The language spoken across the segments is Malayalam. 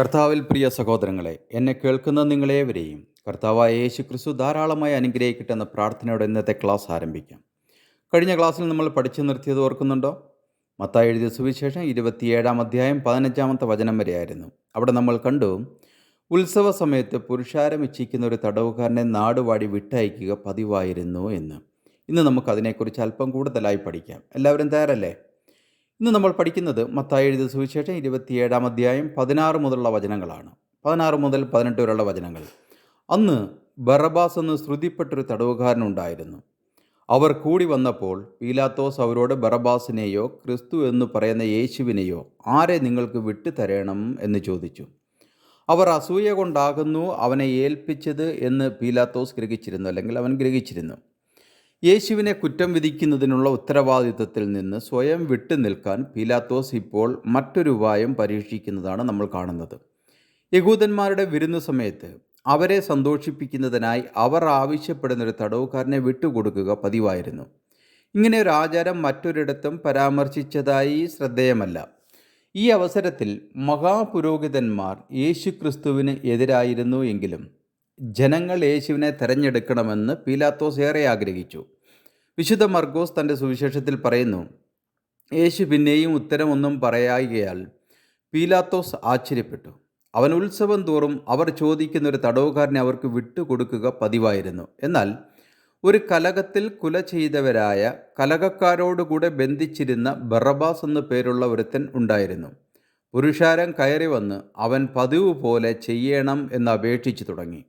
കർത്താവിൽ പ്രിയ സഹോദരങ്ങളെ എന്നെ കേൾക്കുന്ന നിങ്ങളേവരെയും കർത്താവായ യേശു ക്രിസ്തു ധാരാളമായി അനുഗ്രഹിക്കട്ടെ എന്ന പ്രാർത്ഥനയോടെ ഇന്നത്തെ ക്ലാസ് ആരംഭിക്കാം. കഴിഞ്ഞ ക്ലാസ്സിൽ നമ്മൾ പഠിച്ചു നിർത്തിയത് ഓർക്കുന്നുണ്ടോ? മത്തായി എഴുതിയ സുവിശേഷം ഇരുപത്തിയേഴാം അധ്യായം പതിനഞ്ചാമത്തെ വചനം വരെയായിരുന്നു. അവിടെ നമ്മൾ കണ്ടു ഉത്സവ സമയത്ത് പുരുഷാരം ഇച്ഛിക്കുന്ന ഒരു തടവുകാരനെ നാടുവാടി വിട്ടയക്കുക പതിവായിരുന്നു എന്ന്. ഇന്ന് നമുക്ക് അതിനെക്കുറിച്ച് അല്പം കൂടുതലായി പഠിക്കാം. എല്ലാവരും തയ്യാറല്ലേ? ഇന്ന് നമ്മൾ പഠിക്കുന്നത് മത്തായി എഴുതിയ സുവിശേഷം ഇരുപത്തിയേഴാം അധ്യായം പതിനാറ് മുതലുള്ള വചനങ്ങളാണ്. പതിനാറ് മുതൽ പതിനെട്ട് വരെയുള്ള വചനങ്ങൾ. അന്ന് ബറബാസ് എന്ന് ശ്രുതിപ്പെട്ടൊരു തടവുകാരനുണ്ടായിരുന്നു അവർ കൂടി വന്നപ്പോൾ പീലാത്തോസ് അവരോട് ബറബാസിനെയോ ക്രിസ്തു എന്ന് പറയുന്ന യേശുവിനെയോ ആരെ നിങ്ങൾക്ക് വിട്ടുതരണം എന്ന് ചോദിച്ചു. അവർ അസൂയ കൊണ്ടാകുന്നു അവനെ ഏൽപ്പിച്ചത് എന്ന് പീലാത്തോസ് ഗ്രഹിച്ചിരുന്നു അല്ലെങ്കിൽ അവൻ ഗ്രഹിച്ചിരുന്നു. യേശുവിനെ കുറ്റം വിധിക്കുന്നതിനുള്ള ഉത്തരവാദിത്വത്തിൽ നിന്ന് സ്വയം വിട്ടു നിൽക്കാൻ പീലാത്തോസ് ഇപ്പോൾ മറ്റൊരു ഉപായം പരീക്ഷിക്കുന്നതാണ് നമ്മൾ കാണുന്നത്. യഹൂദന്മാരുടെ വിരുന്നു സമയത്ത് അവരെ സന്തോഷിപ്പിക്കുന്നതിനായി അവർ ആവശ്യപ്പെടുന്ന ഒരു തടവുകാരനെ വിട്ടുകൊടുക്കുക പതിവായിരുന്നു. ഇങ്ങനെ ഒരു ആചാരം മറ്റൊരിടത്തും പരാമർശിച്ചതായി ശ്രദ്ധേയമല്ല. ഈ അവസരത്തിൽ മഹാപുരോഹിതന്മാർ യേശു ക്രിസ്തുവിന് എതിരായിരുന്നു എങ്കിലും ജനങ്ങൾ യേശുവിനെ തെരഞ്ഞെടുക്കണമെന്ന് പീലാത്തോസ് ഏറെ ആഗ്രഹിച്ചു. വിശുദ്ധ മർഗോസ് തന്റെ സുവിശേഷത്തിൽ പറയുന്നു യേശു പിന്നെയും ഉത്തരമൊന്നും പറയായികയാൽ പീലാത്തോസ് ആശ്ചര്യപ്പെട്ടു. അവൻ ഉത്സവം തോറും അവർ ചോദിക്കുന്ന ഒരു തടവുകാരനെ അവർക്ക് വിട്ടുകൊടുക്കുക പതിവായിരുന്നു. എന്നാൽ ഒരു കലകത്തിൽ കുല ചെയ്തവരായ കലകക്കാരോടുകൂടെ ബന്ധിച്ചിരുന്ന ബറബാസ് എന്നു പേരുള്ള ഒരുത്തൻ ഉണ്ടായിരുന്നു. പുരുഷാരം കയറി വന്ന് അവൻ പതിവ് പോലെ ചെയ്യണം എന്ന് അപേക്ഷിച്ചു തുടങ്ങി.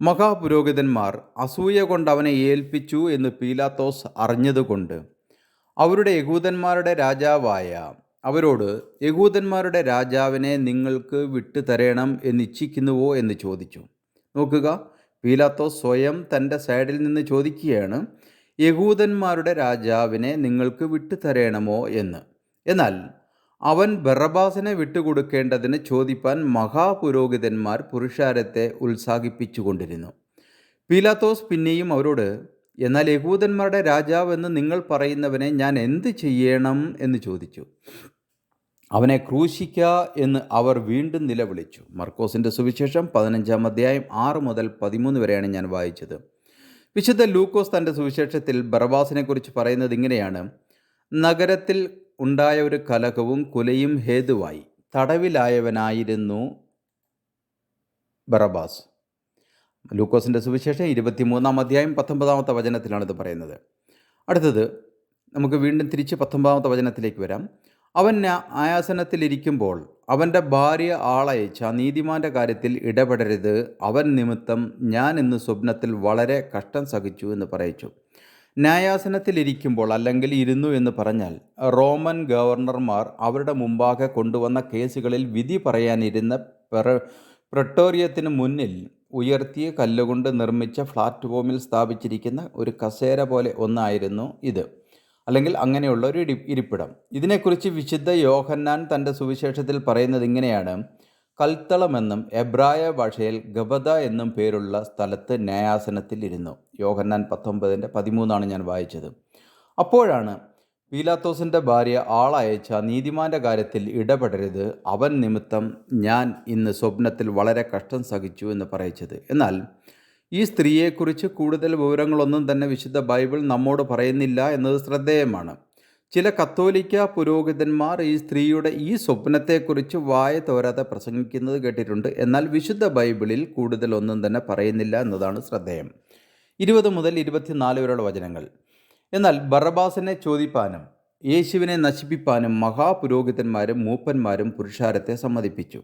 മഹാപുരോഹിതന്മാർ അസൂയ കൊണ്ട് അവനെ ഏൽപ്പിച്ചു എന്ന് പീലാത്തോസ് അറിഞ്ഞതുകൊണ്ട് അവരുടെ യഹൂദന്മാരുടെ രാജാവായ അവരോട് യഹൂദന്മാരുടെ രാജാവിനെ നിങ്ങൾക്ക് വിട്ടു തരണം എന്നിച്ഛിക്കുന്നുവോ എന്ന് ചോദിച്ചു. നോക്കുക പീലാത്തോസ് സ്വയം തന്റെ സൈഡിൽ നിന്ന് ചോദിക്കുകയാണ് യഹൂദന്മാരുടെ രാജാവിനെ നിങ്ങൾക്ക് വിട്ടു തരണമോ എന്ന്. എന്നാൽ അവൻ ബറബാസിനെ വിട്ടുകൊടുക്കേണ്ടതിന് ചോദിപ്പാൻ മഹാപുരോഹിതന്മാർ പുരുഷാരത്തെ ഉത്സാഹിപ്പിച്ചുകൊണ്ടിരുന്നു. പീലാത്തോസ് പിന്നെയും അവരോട് എന്നാൽ യഹൂദന്മാരുടെ രാജാവെന്ന് നിങ്ങൾ പറയുന്നവനെ ഞാൻ എന്ത് ചെയ്യണം? എന്ന് ചോദിച്ചു. അവനെ ക്രൂശിക്ക എന്ന് അവർ വീണ്ടും നിലവിളിച്ചു. മർക്കോസിന്റെ സുവിശേഷം പതിനഞ്ചാം അധ്യായം ആറ് മുതൽ പതിമൂന്ന് വരെയാണ് ഞാൻ വായിച്ചത്. വിശുദ്ധ ലൂക്കോസ് തന്റെ സുവിശേഷത്തിൽ ബറബാസിനെക്കുറിച്ച് പറയുന്നത് ഇങ്ങനെയാണ്. നഗരത്തിൽ ഉണ്ടായ ഒരു കലഹവും കുലയും ഹേതുവായി. തടവിലായവനായിരുന്നു ബറബാസ്. ലൂക്കോസിന്റെ സുവിശേഷം ഇരുപത്തിമൂന്നാം അധ്യായം പത്തൊമ്പതാമത്തെ വചനത്തിലാണ് ഇത് പറയുന്നത്. അടുത്തത് നമുക്ക് വീണ്ടും തിരിച്ച് പത്തൊമ്പതാമത്തെ വചനത്തിലേക്ക് വരാം. അവൻ ആയാസനത്തിലിരിക്കുമ്പോൾ അവന്റെ ഭാര്യ ആളയച്ച നീതിമാന്റെ കാര്യത്തിൽ ഇടപെടരുത്. അവൻ നിമിത്തം ഞാൻ ഇന്ന് സ്വപ്നത്തിൽ വളരെ കഷ്ടം സഹിച്ചു എന്ന് പറയിച്ചു. ന്യായാസനത്തിലിരിക്കുമ്പോൾ അല്ലെങ്കിൽ ഇരുന്നു എന്ന് പറഞ്ഞാൽ റോമൻ ഗവർണർമാർ അവരുടെ മുമ്പാകെ കൊണ്ടുവന്ന കേസുകളിൽ വിധി പറയാനിരുന്ന പെറ പ്രട്ടോറിയത്തിന് മുന്നിൽ ഉയർത്തിയ കല്ലുകൊണ്ട് നിർമ്മിച്ച പ്ലാറ്റ്ഫോമിൽ സ്ഥാപിച്ചിരിക്കുന്ന ഒരു കസേര പോലെ ഒന്നായിരുന്നു ഇത്. അല്ലെങ്കിൽ അങ്ങനെയുള്ള ഒരു ഇരിപ്പിടം. ഇതിനെക്കുറിച്ച് വിശുദ്ധ യോഹന്നാൻ തന്റെ സുവിശേഷത്തിൽ പറയുന്നത് ഇങ്ങനെയാണ്. കൽത്തളമെന്നും എബ്രായ ഭാഷയിൽ ഗബദ എന്നും പേരുള്ള സ്ഥലത്ത് ന്യായാസനത്തിൽ ഇരുന്നു. യോഹന്നാൻ പത്തൊമ്പതിന്റെ പതിമൂന്നാണ് ഞാൻ വായിച്ചത്. അപ്പോഴാണ് പീലാത്തോസിന്റെ ഭാര്യ ആളയച്ച നീതിമാന്റെ കാര്യത്തിൽ ഇടപെടരുത്. അവൻ നിമിത്തം ഞാൻ ഇന്ന് സ്വപ്നത്തിൽ വളരെ കഷ്ടം സഹിച്ചു എന്ന് പറയിച്ചത്. എന്നാൽ ഈ സ്ത്രീയെക്കുറിച്ച് കൂടുതൽ വിവരങ്ങളൊന്നും തന്നെ വിശുദ്ധ ബൈബിൾ നമ്മോട് പറയുന്നില്ല എന്നത് ശ്രദ്ധേയമാണ്. ചില കത്തോലിക്ക പുരോഹിതന്മാർ ഈ സ്ത്രീയുടെ ഈ സ്വപ്നത്തെക്കുറിച്ച് വായ തോരാതെ പ്രസംഗിക്കുന്നത് കേട്ടിട്ടുണ്ട്. എന്നാൽ വിശുദ്ധ ബൈബിളിൽ കൂടുതലൊന്നും തന്നെ പറയുന്നില്ല എന്നതാണ് ശ്രദ്ധേയം. ഇരുപത് മുതൽ ഇരുപത്തിനാല് വരെയുള്ള വചനങ്ങൾ. എന്നാൽ ബറബാസിനെ ചോദിപ്പാനും യേശുവിനെ നശിപ്പിപ്പാനും മഹാപുരോഹിതന്മാരും മൂപ്പന്മാരും പുരുഷാരത്തെ സമ്മതിപ്പിച്ചു.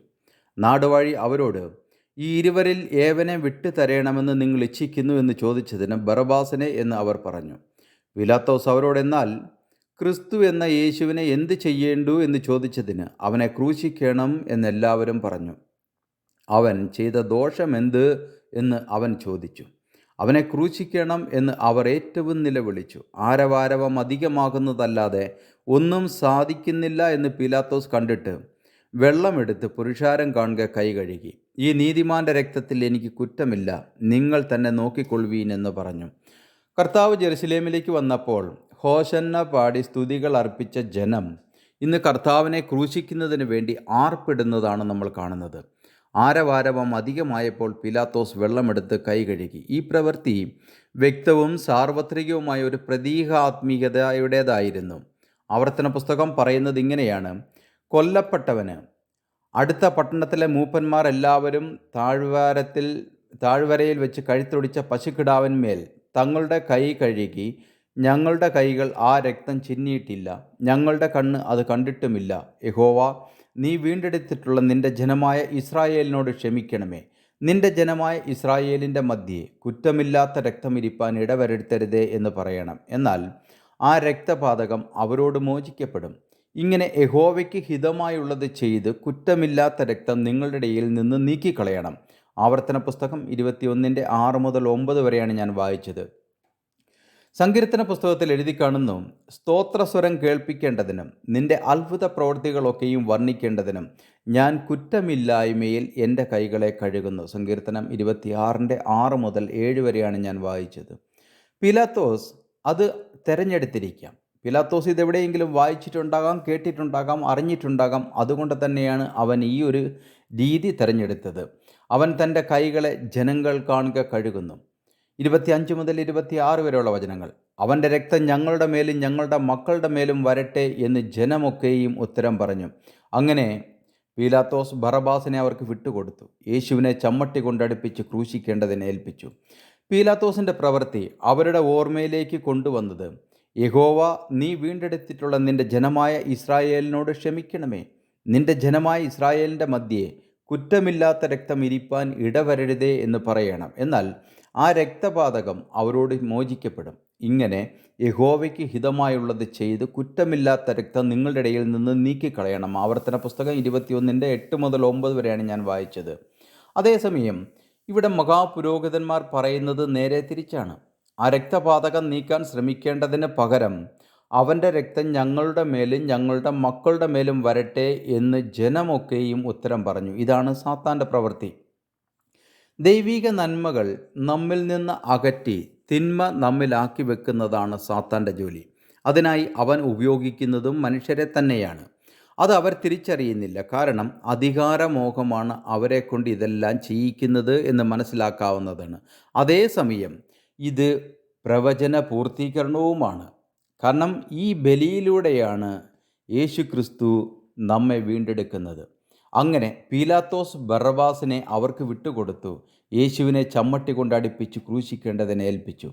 നാടുവഴി അവരോട് ഈ ഇരുവരിൽ ഏവനെ വിട്ടു തരയണമെന്ന് നിങ്ങൾ ഇച്ഛിക്കുന്നു എന്ന് ചോദിച്ചതിന് ബറബാസിനെ എന്ന് അവർ പറഞ്ഞു. വിലാത്തോസ് അവരോട് എന്നാൽ ക്രിസ്തു എന്ന യേശുവിനെ എന്ത് ചെയ്യേണ്ടു എന്ന് ചോദിച്ചതിന് അവനെ ക്രൂശിക്കണം എന്നെല്ലാവരും പറഞ്ഞു. അവൻ ചെയ്ത ദോഷമെന്ത് എന്ന് അവൻ ചോദിച്ചു. അവനെ ക്രൂശിക്കണം എന്ന് അവർ ഏറ്റവും നിലവിളിച്ചു. ആരവാരവം അധികമാകുന്നതല്ലാതെ ഒന്നും സാധിക്കുന്നില്ല എന്ന് പിലാത്തോസ് കണ്ടിട്ട് വെള്ളമെടുത്ത് പുരുഷാരം കാണുക കൈ കഴുകി. ഈ നീതിമാന്റെ രക്തത്തിൽ എനിക്ക് കുറ്റമില്ല. നിങ്ങൾ തന്നെ നോക്കിക്കൊള്ളുവീൻ എന്ന് പറഞ്ഞു. കർത്താവ് ജെറുസലേമിലേക്ക് വന്നപ്പോൾ ഹോഷന്ന പാടി സ്തുതികൾ അർപ്പിച്ച ജനം ഇന്ന് കർത്താവിനെ ക്രൂശിക്കുന്നതിന് വേണ്ടി ആർപ്പിടുന്നതാണ് നമ്മൾ കാണുന്നത്. ആരവാരവം അധികമായപ്പോൾ പിലാത്തോസ് വെള്ളമെടുത്ത് കൈ കഴുകി. ഈ പ്രവൃത്തി വ്യക്തവും സാർവത്രികവുമായ ഒരു പ്രതീകാത്മികതയുടേതായിരുന്നു. ആവർത്തന പുസ്തകം പറയുന്നത് ഇങ്ങനെയാണ്. കൊല്ലപ്പെട്ടവന് അടുത്ത പട്ടണത്തിലെ മൂപ്പന്മാർ എല്ലാവരും താഴ്വാരത്തിൽ താഴ്വരയിൽ വെച്ച് കഴുത്തൊടിച്ച പശുക്കിടാവിന്മേൽ തങ്ങളുടെ കൈ കഴുകി ഞങ്ങളുടെ കൈകൾ ആ രക്തം ചിന്നിയിട്ടില്ല. ഞങ്ങളുടെ കണ്ണ് അത് കണ്ടിട്ടുമില്ല. യഹോവ നീ വീണ്ടെടുത്തിട്ടുള്ള നിന്റെ ജനമായ ഇസ്രായേലിനോട് ക്ഷമിക്കണമേ. നിന്റെ ജനമായ ഇസ്രായേലിന്റെ മധ്യേ കുറ്റമില്ലാത്ത രക്തമിരിപ്പാൻ ഇടവരുത്തരുതേ എന്ന് പറയണം. എന്നാൽ ആ രക്തപാതകം അവരോട് മോചിക്കപ്പെടും. ഇങ്ങനെ യഹോവയ്ക്ക് ഹിതമായുള്ളത് ചെയ്ത് കുറ്റമില്ലാത്ത രക്തം നിങ്ങളുടെ ഇടയിൽ നിന്ന് നീക്കിക്കളയണം. ആവർത്തന പുസ്തകം ഇരുപത്തിയൊന്നിന്റെ ആറ് മുതൽ ഒമ്പത് വരെയാണ് ഞാൻ വായിച്ചത്. സങ്കീർത്തന പുസ്തകത്തിൽ എഴുതി കാണുന്നു സ്തോത്രസ്വരം കേൾപ്പിക്കേണ്ടതിനും നിന്റെ അത്ഭുത പ്രവൃത്തികളൊക്കെയും വർണിക്കേണ്ടതിനും ഞാൻ കുറ്റമില്ലായ്മയിൽ എന്റെ കൈകളെ കഴുകുന്നു. സങ്കീർത്തനം ഇരുപത്തിയാറിന്റെ ആറ് മുതൽ ഏഴ് വരെയാണ് ഞാൻ വായിച്ചത്. പിലാത്തോസ് അത് തിരഞ്ഞെടുത്തിരിക്കാം. പിലാത്തോസ് ഇതെവിടെയെങ്കിലും വായിച്ചിട്ടുണ്ടാകാം കേട്ടിട്ടുണ്ടാകാം അറിഞ്ഞിട്ടുണ്ടാകാം അതുകൊണ്ട് തന്നെയാണ് അവൻ ഈ ഒരു രീതി തിരഞ്ഞെടുത്തത്. അവൻ തന്റെ കൈകളെ ജനങ്ങൾ കാണുക കഴുകുന്നു. ഇരുപത്തിയഞ്ച് മുതൽ ഇരുപത്തിയാറ് വരെയുള്ള വചനങ്ങൾ. അവന്റെ രക്തം ഞങ്ങളുടെ മേലും ഞങ്ങളുടെ മക്കളുടെ മേലും വരട്ടെ എന്ന് ജനമൊക്കെയും ഉത്തരം പറഞ്ഞു. അങ്ങനെ പീലാത്തോസ് ബറബാസിനെ അവർക്ക് വിട്ടുകൊടുത്തു. യേശുവിനെ ചമ്മട്ടി കൊണ്ടടുപ്പിച്ച് ക്രൂശിക്കേണ്ടതിനെ ഏൽപ്പിച്ചു. പീലാത്തോസിന്റെ പ്രവൃത്തി അവരുടെ ഓർമ്മയിലേക്ക് കൊണ്ടുവന്നത് യഹോവ നീ വീണ്ടെടുത്തിട്ടുള്ള നിന്റെ ജനമായ ഇസ്രായേലിനോട് ക്ഷമിക്കണമേ. നിന്റെ ജനമായ ഇസ്രായേലിന്റെ മധ്യേ കുറ്റമില്ലാത്ത രക്തം ഇരിപ്പാൻ ഇടവരരുതേ എന്ന് പറയണം. എന്നാൽ ആ രക്തപാതകം അവരോട് മോചിക്കപ്പെടും. ഇങ്ങനെ യഹോവയ്ക്ക് ഹിതമായുള്ളത് ചെയ്ത് കുറ്റമില്ലാത്ത രക്തം നിങ്ങളുടെ ഇടയിൽ നിന്ന് നീക്കിക്കളയണം. ആവർത്തന പുസ്തകം ഇരുപത്തിയൊന്നിന്റെ എട്ട് മുതൽ ഒമ്പത് വരെയാണ് ഞാൻ വായിച്ചത്. അതേസമയം ഇവിടെ മഹാപുരോഹിതന്മാർ പറയുന്നത് നേരെ തിരിച്ചാണ്. ആ രക്തപാതകം നീക്കാൻ ശ്രമിക്കേണ്ടതിന് പകരം അവന്റെ രക്തം ഞങ്ങളുടെ മേലും ഞങ്ങളുടെ മക്കളുടെ മേലും വരട്ടെ എന്ന് ജനമൊക്കെയും ഉത്തരം പറഞ്ഞു. ഇതാണ് സാത്താന്റെ പ്രവൃത്തി. ദൈവിക നന്മകൾ നമ്മിൽ നിന്ന് അകറ്റി തിന്മ നമ്മിലാക്കി വെക്കുന്നതാണ് സാത്താന്റെ ജോലി. അതിനായി അവൻ ഉപയോഗിക്കുന്നതും മനുഷ്യരെ തന്നെയാണ്. അത് അവർ തിരിച്ചറിയുന്നില്ല. കാരണം അധികാരമോഹമാണ് അവരെ കൊണ്ട് ഇതെല്ലാം ചെയ്യിക്കുന്നത് എന്ന് മനസ്സിലാക്കാവുന്നതാണ്. അതേസമയം ഇത് പ്രവചന പൂർത്തീകരണവുമാണ്. കാരണം ഈ ബലിയിലൂടെയാണ് യേശു നമ്മെ വീണ്ടെടുക്കുന്നത്. അങ്ങനെ പീലാത്തോസ് ബറബാസിനെ അവർക്ക് വിട്ടുകൊടുത്തു. യേശുവിനെ ചമ്മട്ടി കൊണ്ടടിപ്പിച്ച് ക്രൂശിക്കേണ്ടതിനെ ഏൽപ്പിച്ചു.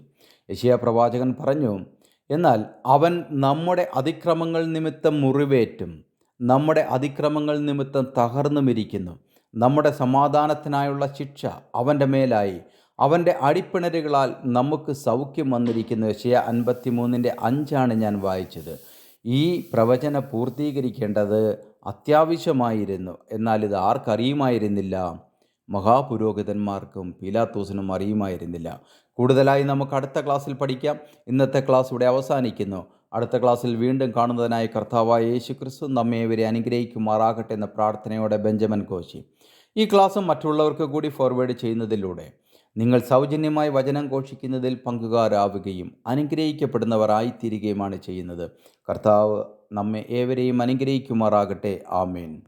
യശിയ പ്രവാചകൻ പറഞ്ഞു എന്നാൽ അവൻ നമ്മുടെ അതിക്രമങ്ങൾ നിമിത്തം മുറിവേറ്റും. നമ്മുടെ അതിക്രമങ്ങൾ നിമിത്തം തകർന്നുമിരിക്കുന്നു. നമ്മുടെ സമാധാനത്തിനായുള്ള ശിക്ഷ അവന്റെ മേലായി. അവന്റെ അടിപ്പിണരുകളാൽ നമുക്ക് സൗഖ്യം വന്നിരിക്കുന്നു. യശയ അൻപത്തി മൂന്നിന്റെ അഞ്ചാണ് ഞാൻ വായിച്ചത്. ഈ പ്രവചന പൂർത്തീകരിക്കേണ്ടത് അത്യാവശ്യമായിരുന്നു. എന്നാൽ ഇത് ആർക്കറിയുമായിരുന്നില്ല. മഹാപുരോഹിതന്മാർക്കും പീലാത്തോസിനും അറിയുമായിരുന്നില്ല. കൂടുതലായി നമുക്ക് അടുത്ത ക്ലാസ്സിൽ പഠിക്കാം. ഇന്നത്തെ ക്ലാസ് ഇവിടെ അവസാനിക്കുന്നു. അടുത്ത ക്ലാസ്സിൽ വീണ്ടും കാണുന്നതിനായി കർത്താവായ യേശു ക്രിസ്തു നമ്മെ ഇവരെ അനുഗ്രഹിക്കുമാറാകട്ടെ എന്ന പ്രാർത്ഥനയോടെ ബെഞ്ചമിൻ കോശി. ഈ ക്ലാസ് മറ്റുള്ളവർക്ക് കൂടി ഫോർവേഡ് ചെയ്യുന്നതിലൂടെ. നിങ്ങൾ സൗജന്യമായി വചനം ഘോഷിക്കുന്നതിൽ പങ്കുകാരാവുകയും അനുഗ്രഹിക്കപ്പെടുന്നവരായിത്തീരുകയുമാണ് ചെയ്യുന്നത്. കർത്താവ് നമ്മെ ഏവരെയും അനുഗ്രഹിക്കുമാറാകട്ടെ. ആമേൻ.